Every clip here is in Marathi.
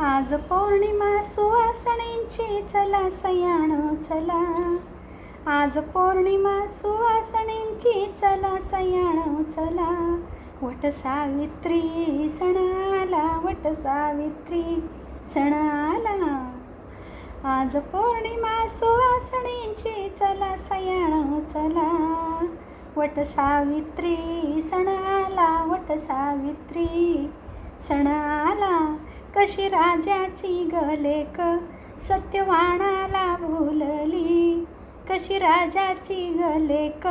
आज पौर्णिमा सुवासणींची चला सयाणो चला. आज पौर्णिमा सुवासणींची चला सयाणो चला. वट सावित्री सण आला वट सावित्री सण आला. आज पौर्णिमा सुवासणींची चला सयाण चला. वट सावित्री सण आला वट सावित्री सण आला. कशी राजाची गलेक सत्यवाणाला भुलली कशी राजाची गलेक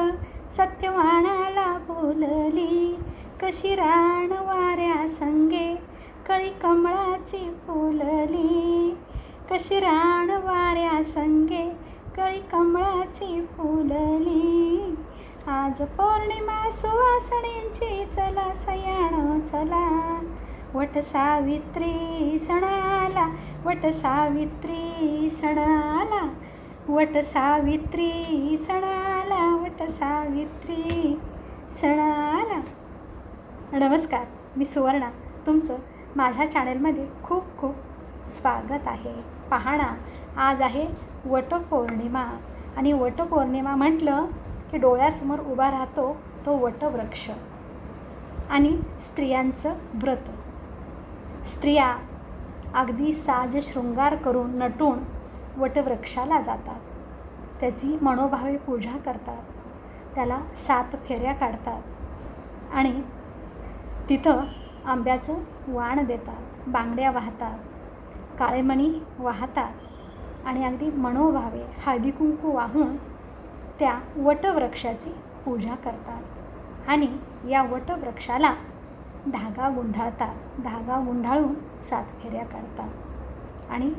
सत्यवाणाला भुलली कशी राण वाऱ्या संगे? कळी कमळाची फुलली. कशी राण वाऱ्या संगे? कळी कमळाची फुलली. आज पौर्णिमा सुवासणींची चला सयाण चला. वट सावित्री सणाला वट सावित्री सणाला वट सावित्री सणाला वट सावित्री सणाला. नमस्कार मी सुवर्णा. तुमचं माझ्या चॅनलमध्ये खूप खूप स्वागत आहे. पाहणा आज आहे वटपौर्णिमा. आणि वटपौर्णिमा म्हटलं की डोळ्यासमोर उभा राहतो तो वटवृक्ष. आणि स्त्रियांचं व्रत. स्त्रिया अगदी साज शृंगार करून नटून वटवृक्षाला जातात. त्याची मनोभावे पूजा करतात. त्याला सात फेऱ्या काढतात आणि तिथं आंब्याचं वाण देतात बांगड्या वाहतात काळेमणी वाहतात आणि अगदी मनोभावे हळदी कुंकू वाहून त्या वटवृक्षाची पूजा करतात. आणि या वटवृक्षाला धागा गुंढाळतात धागा गुंढाळून सात फेऱ्या काढतात आणि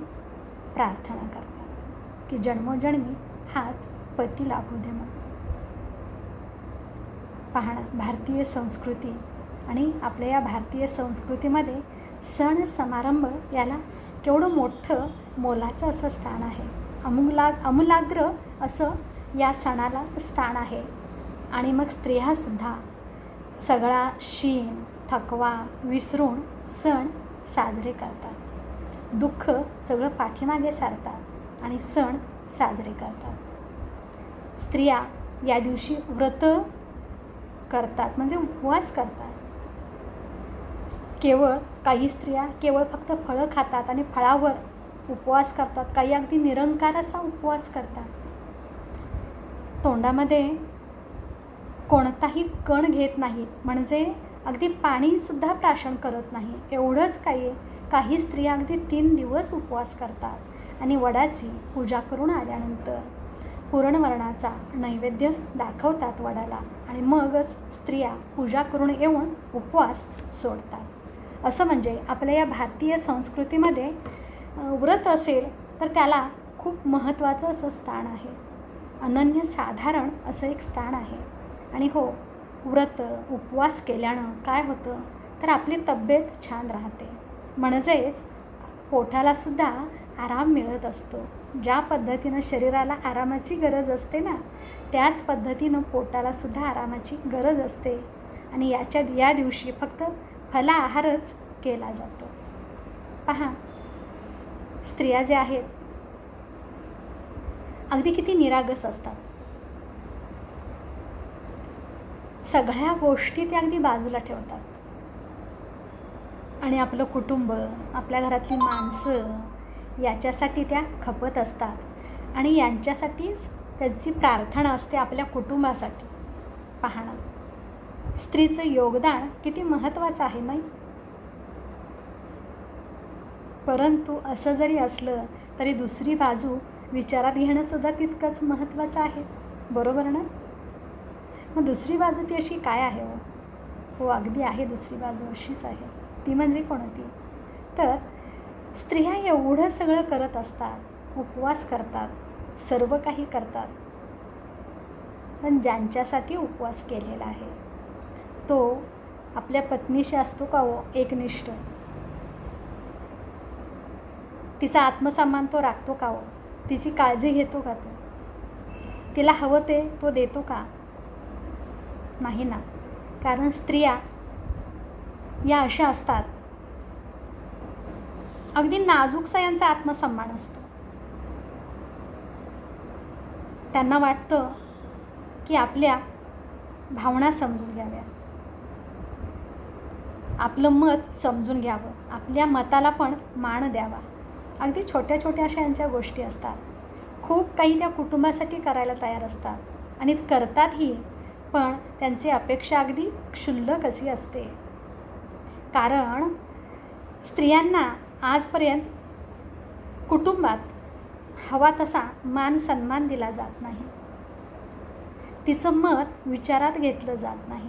प्रार्थना करतात की जन्मोजन्मी हाच पती लाभू दे मग पाहणं भारतीय संस्कृती आणि आपल्या या भारतीय संस्कृतीमध्ये सण समारंभ याला केवढं मोठं मोलाचं असं स्थान आहे. अमुला अमूलाग्र असं या सणाला स्थान आहे. आणि मग स्त्रियासुद्धा सगळा शीण थकवा विसरून सण साजरे करतात. दुःख सगळं पाठीमागे सारतात आणि सण साजरे करतात. स्त्रिया या दिवशी व्रत करतात म्हणजे उपवास करतात. केवळ काही स्त्रिया केवळ फक्त फळं खातात आणि फळावर उपवास करतात काही अगदी निरंकार असा उपवास करतात. तोंडामध्ये कोणताही कण घेत नाहीत म्हणजे अगदी पाणीसुद्धा प्राशन करत नाही. एवढंच काही काही स्त्रिया अगदी तीन दिवस उपवास करतात आणि वडाची पूजा करून आल्यानंतर पुरणवर्णाचा नैवेद्य दाखवतात वडाला आणि मगच स्त्रिया पूजा करून येऊन उपवास सोडतात. असं म्हणजे आपल्या या भारतीय संस्कृतीमध्ये व्रत असेल तर त्याला खूप महत्त्वाचं असं स्थान आहे. अनन्यसाधारण असं एक स्थान आहे. आणि हो व्रत उपवास केल्यानं काय होतं? तर आपली तब्येत छान राहते. म्हणजेच पोटालासुद्धा आराम मिळत असतो. ज्या पद्धतीनं शरीराला आरामाची गरज असते ना त्याच पद्धतीनं पोटालासुद्धा आरामाची गरज असते. आणि याच्या या दिवशी फक्त फला आहारच केला जातो. पहा स्त्रिया ज्या आहेत अगदी किती निरागस असतात. सगळ्या गोष्टी त्या अगदी बाजूला ठेवतात. आणि आपलं कुटुंब आपल्या घरातली माणसं याच्यासाठी त्या खपत असतात. आणि यांच्यासाठीच त्यांची प्रार्थना असते आपल्या कुटुंबासाठी. पाहणं. स्त्रीचं योगदान किती महत्त्वाचं आहे नाही परंतु असं जरी असलं तरी दुसरी बाजू विचारात घेणंसुद्धा तितकंच महत्त्वाचं आहे. बरोबर ना? मग दुसरी बाजू ती अशी काय आहे हो? हो अगदी आहे दुसरी बाजू अशीच आहे. ती म्हणजे कोणती तर स्त्रिया एवढं सगळं करत असतात उपवास करतात सर्व काही करतात पण ज्यांच्यासाठी उपवास केलेला आहे तो आपल्या पत्नीशी असतो का हो? एकनिष्ठ. तिचा आत्मसन्मान तो राखतो का हो? तिची काळजी घेतो का तो? तिला हवं ते तो देतो का? नाही ना. कारण स्त्रिया या अशा असतात. अगदी नाजूकसा यांचा आत्मसन्मान असतो. त्यांना वाटतं की आपल्या भावना समजून घ्याव्या. आपलं मत समजून घ्यावं. आपल्या मताला पण मान द्यावा. अगदी छोट्या छोट्या अशा यांच्या गोष्टी असतात. खूप काही त्या कुटुंबासाठी करायला तयार असतात. आणि करतातही पण त्यांची अपेक्षा अगदी क्षुल्लक अशी असते. कारण स्त्रियांना आजपर्यंत कुटुंबात हवा तसा मान सन्मान दिला जात नाही. तिचं मत विचारात घेतलं जात नाही.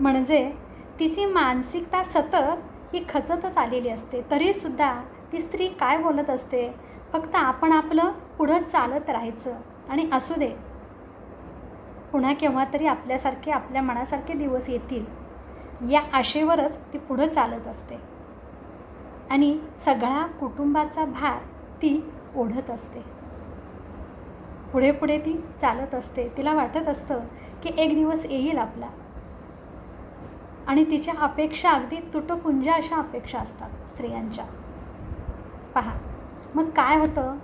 म्हणजे तिची मानसिकता सतत ही खचतच आलेली असते. तरीसुद्धा ती स्त्री काय बोलत असते? फक्त आपण आपलं पुढं चालत राहायचं आणि असू दे. पुन्हा केव्हा तरी आपल्यासारखे आपल्या मनासारखे दिवस येतील. या आशेवरच ती पुढं चालत असते. आणि सगळा कुटुंबाचा भार ती ओढत असते. पुढे पुढे ती चालत असते. तिला वाटत असतं की एक दिवस येईल आपला. आणि तिच्या अपेक्षा अगदी तुटपुंजा अशा अपेक्षा असतात स्त्रियांच्या. पहा मग काय होतं?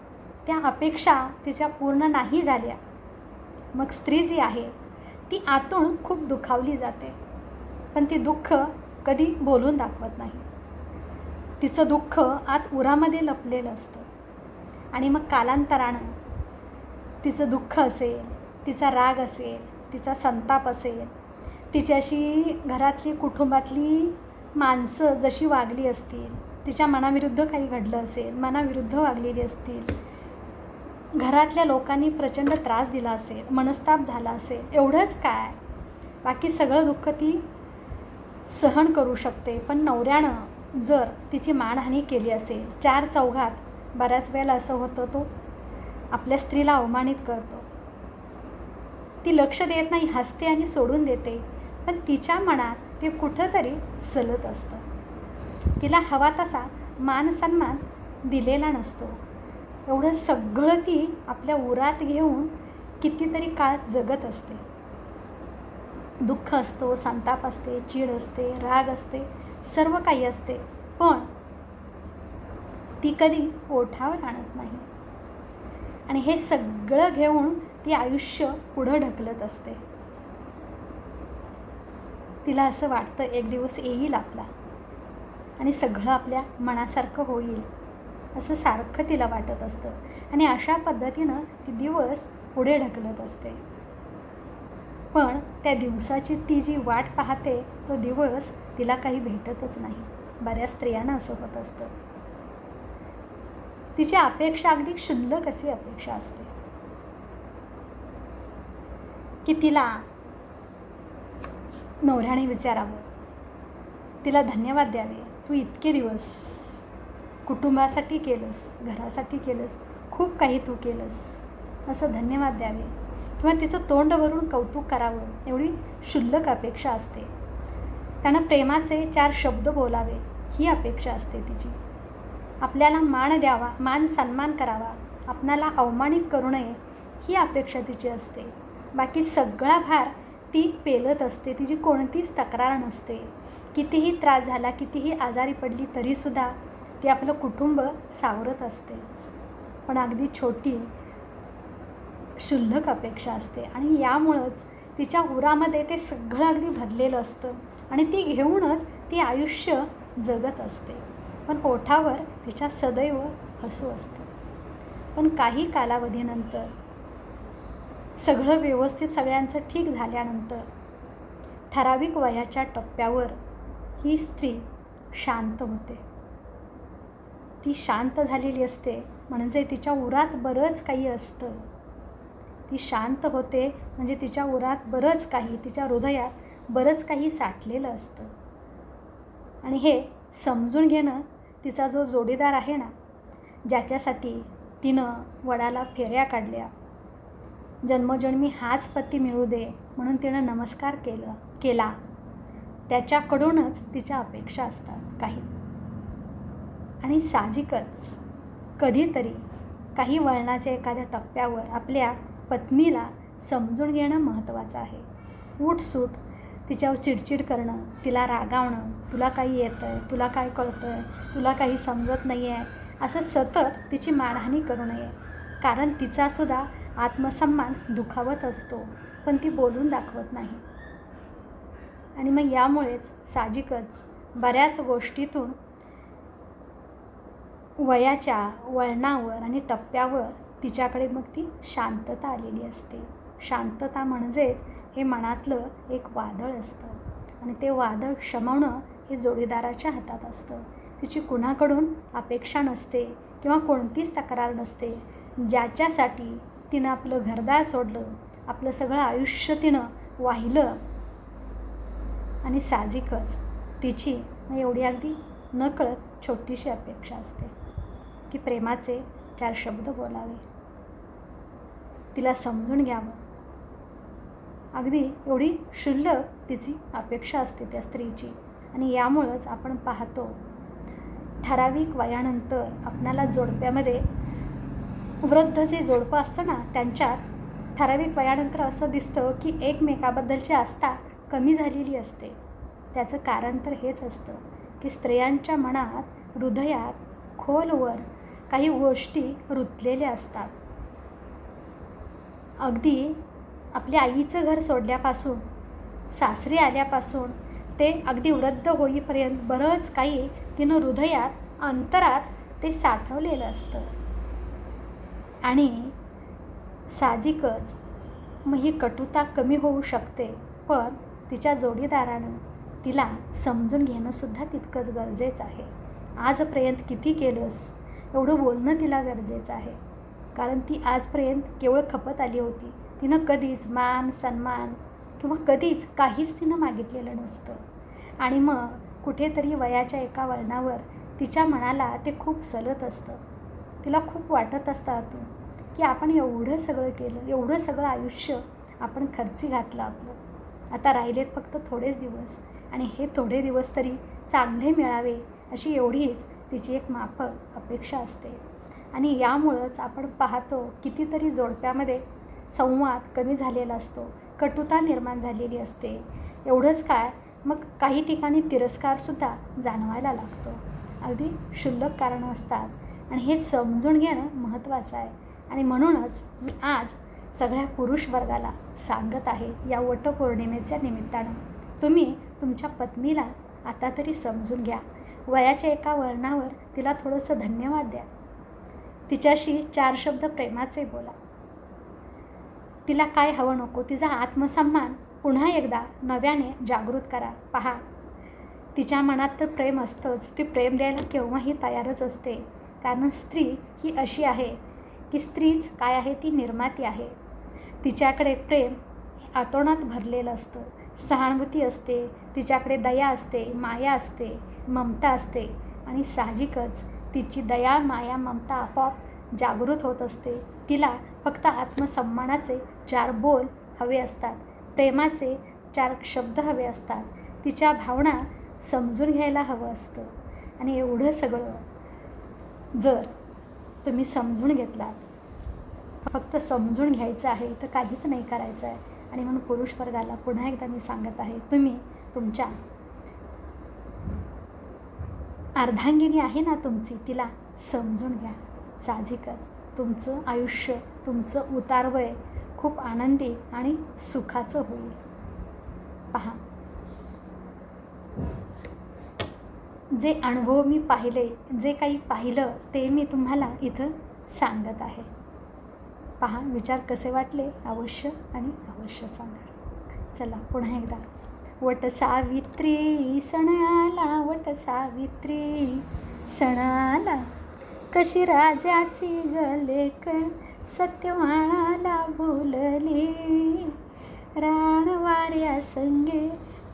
त्या अपेक्षा तिच्या पूर्ण नाही झाल्या. मग स्त्री जी आहे ती आतून खूप दुखावली जाते. पण ती दुःख कधी बोलून दाखवत नाही. तिचं दुःख आत उरामध्ये लपलेलं असतं. आणि मग कालांतरानं तिचं दुःख असेल तिचा राग असेल तिचा संताप असेल तिच्याशी घरातली कुटुंबातली माणसं जशी वागली असतील तिच्या मनाविरुद्ध काही घडलं असेल मनाविरुद्ध वागलेली असतील घरातल्या लोकांनी प्रचंड त्रास दिला असेल मनस्ताप झाला असेल एवढंच काय? बाकी सगळं दुःख ती सहन करू शकते. पण नवऱ्यानं जर तिची मानहानी केली असेल चार चौघात बऱ्याच वेळेला असं होतं तो आपल्या स्त्रीला अवमानित करतो. ती लक्ष देत नाही हसते आणि सोडून देते. पण तिच्या मनात ते कुठंतरी सलत असतं. तिला हवा तसा मान सन्मान दिलेला नसतो. एवढं सगळं ती आपल्या उरात घेऊन कितीतरी काळ जगत असते. दुःख असतो संताप असते चीड असते राग असते सर्व काही असते. पण ती कधी ओठावर आणत नाही. आणि हे सगळं घेऊन ती आयुष्य पुढं ढकलत असते. तिला असं वाटतं एक दिवस येईल आपला. आणि सगळं आपल्या मनासारखं होईल. असं सारखं तिला वाटत असतं. आणि अशा पद्धतीनं ती दिवस पुढे ढकलत असते. पण त्या दिवसाची ती जी वाट पाहते तो दिवस तिला काही भेटतच नाही. बऱ्याच स्त्रियांना असं होत असतं. तिची अपेक्षा अगदी क्षुल्लक अशी अपेक्षा असते. की तिला नवऱ्याने विचारावं. तिला धन्यवाद द्यावे. तू इतके दिवस कुटुंबासाठी केलंस घरासाठी केलंस खूप काही तू केलंस. असं धन्यवाद द्यावे. किंवा तिचं तोंड भरून कौतुक करावं एवढी क्षुल्लक अपेक्षा असते. त्यानं प्रेमाचे चार शब्द बोलावे ही अपेक्षा असते तिची. आपल्याला मान द्यावा मान सन्मान करावा आपणाला अवमानित करू नये ही अपेक्षा तिची असते. बाकी सगळा भार ती पेलत असते तिची कोणतीच तक्रार नसते. कितीही त्रास झाला कितीही आजारी पडली तरीसुद्धा ती आपलं कुटुंब सावरत असतेच. पण अगदी छोटी क्षुल्लक अपेक्षा असते आणि यामुळंच तिच्या उरामध्ये ते सगळं अगदी भरलेलं असतं आणि ती घेऊनच ती आयुष्य जगत असते. पण ओठावर तिच्या सदैव हसू असते. पण काही कालावधीनंतर सगळं व्यवस्थित सगळ्यांचं ठीक झाल्यानंतर ठराविक वयाच्या टप्प्यावर ही स्त्री शांत होते. ती शांत झालेली असते. म्हणजे तिच्या उरात बरंच काही असतं. ती शांत होते म्हणजे तिच्या उरात बरंच काही तिच्या हृदयात बरंच काही साठलेलं असतं. आणि हे समजून घेणं तिचा जो जोडीदार आहे ना ज्याच्यासाठी तिनं वडाला फेऱ्या काढल्या. जन्मजन्मी हाच पती मिळू दे म्हणून तिनं नमस्कार केलं केला. त्याच्याकडूनच तिच्या अपेक्षा असतात काही. आणि साहजिकच कधीतरी काही वळणाच्या एखाद्या टप्प्यावर आपल्या पत्नीला समजून घेणं महत्त्वाचं आहे. उठसूट तिच्यावर चिडचिड करणं तिला रागावणं तुला काही येतं आहे तुला काय कळतं आहे तुला काही समजत नाही आहे असं सतत तिची मानहानी करू नये. कारण तिचासुद्धा आत्मसन्मान दुखावत असतो पण ती बोलून दाखवत नाही. आणि मग यामुळेच साहजिकच बऱ्याच गोष्टीतून वयाच्या वळणावर आणि टप्प्यावर तिच्याकडे मग ती शांतता आलेली असते. शांतता म्हणजेच हे मनातलं एक वादळ असतं. आणि ते वादळ शमवणं हे जोडीदाराच्या हातात असतं. तिची कुणाकडून अपेक्षा नसते किंवा कोणतीच तक्रार नसते. ज्याच्यासाठी तिनं आपलं घरदार सोडलं आपलं सगळं आयुष्य तिनं वाहिलं आणि साहजिकच तिची एवढी अगदी नकळत छोटीशी अपेक्षा असते. की प्रेमाचे चार शब्द बोलावे. तिला समजून घ्यावं. अगदी एवढी क्षुल्लक तिची अपेक्षा असते त्या स्त्रीची आणि यामुळंच आपण पाहतो ठराविक वयानंतर आपणाला जोडप्यामध्ये वृद्ध जे जोडपं असतं ना त्यांच्यात ठराविक वयानंतर असं दिसतं की एकमेकाबद्दलची आस्था कमी झालेली असते. त्याचं कारण तर हेच असतं की स्त्रियांच्या मनात हृदयात खोलवर काही गोष्टी रुतलेल्या असतात. अगदी आपल्या आईचं घर सोडल्यापासून सासरी आल्यापासून ते अगदी वृद्ध होईपर्यंत बरंच काही तिनं हृदयात अंतरात ते साठवलेलं असतं. आणि साहजिकच मग ही कटुता कमी होऊ शकते पण तिच्या जोडीदारानं तिला समजून घेणंसुद्धा तितकंच गरजेचं आहे. आजपर्यंत किती केलंस? एवढं बोलणं तिला गरजेचं आहे. कारण ती आजपर्यंत केवळ खपत आली होती. तिनं कधीच मान सन्मान किंवा कधीच काहीच तिनं मागितलेलं नसतं. आणि मग कुठेतरी वयाच्या एका वळणावर तिच्या मनाला ते खूप सलत असतं. तिला खूप वाटत असतं आतून की आपण एवढं सगळं केलं एवढं सगळं आयुष्य आपण खर्ची घातलं आपलं. आता राहिलेत फक्त थोडेच दिवस आणि हे थोडे दिवस तरी चांगले मिळावे अशी एवढीच तिची एक माफक अपेक्षा असते. आणि यामुळंच आपण पाहतो कितीतरी जोडप्यामध्ये संवाद कमी झालेला असतो कटुता निर्माण झालेली असते. एवढंच काय मग काही ठिकाणी तिरस्कारसुद्धा जाणवायला लागतो. अगदी क्षुल्लक कारणं असतात. आणि हे समजून घेणं महत्त्वाचं आहे. आणि म्हणूनच मी आज सगळ्या पुरुष वर्गाला सांगत आहे या वटपौर्णिमेच्या निमित्तानं. तुम्ही तुमच्या पत्नीला आता तरी समजून घ्या. वयाच्या एका वळणावर तिला थोडंसं धन्यवाद द्या. तिच्याशी चार शब्द प्रेमाचे बोला. तिला काय हवं नको तिचा आत्मसन्मान पुन्हा एकदा नव्याने जागृत करा. पहा तिच्या मनात तर प्रेम असतंच ती प्रेम द्यायला केव्हाही तयारच असते. कारण स्त्री ही अशी आहे की स्त्रीच काय आहे ती निर्माती आहे. तिच्याकडे प्रेम आतोनात भरलेलं असतं. सहानुभूती असते तिच्याकडे दया असते माया असते. ममता असते आणि साहजिकच तिची दया माया ममता आपोआप जागृत होत असते. तिला फक्त आत्मसन्मानाचे चार बोल हवे असतात. प्रेमाचे चार शब्द हवे असतात. तिच्या भावना समजून घ्यायला हवं असतं. आणि एवढं सगळं जर तुम्ही समजून घेतलात. फक्त समजून घ्यायचं आहे तर काहीच नाही करायचं आहे आणि म्हणून पुरुष वर्गाला पुन्हा एकदा मी सांगत आहे तुम्ही तुमच्या अर्धांगिनी आहे ना तुमची तिला समजून घ्या. साहजिकच. तुमचं आयुष्य तुमचं उतारवय खूप आनंदी आणि सुखाचं होईल. पहा. जे अनुभव मी पाहिले जे काही पाहिलं ते मी तुम्हाला इथं सांगत आहे. पहा विचार कसे वाटले? अवश्य आणि अवश्य सांगा. चला पुन्हा एकदा. वट सावित्री सण आला वट सावित्री सण आला. कशी राजाची गलेक सत्यवाणाला भुलली राणवाऱ्या संगे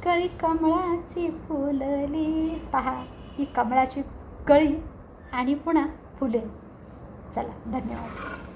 कळी कमळाची फुलली. पहा ही कमळाची कळी आणि पुन्हा फुले. चला धन्यवाद.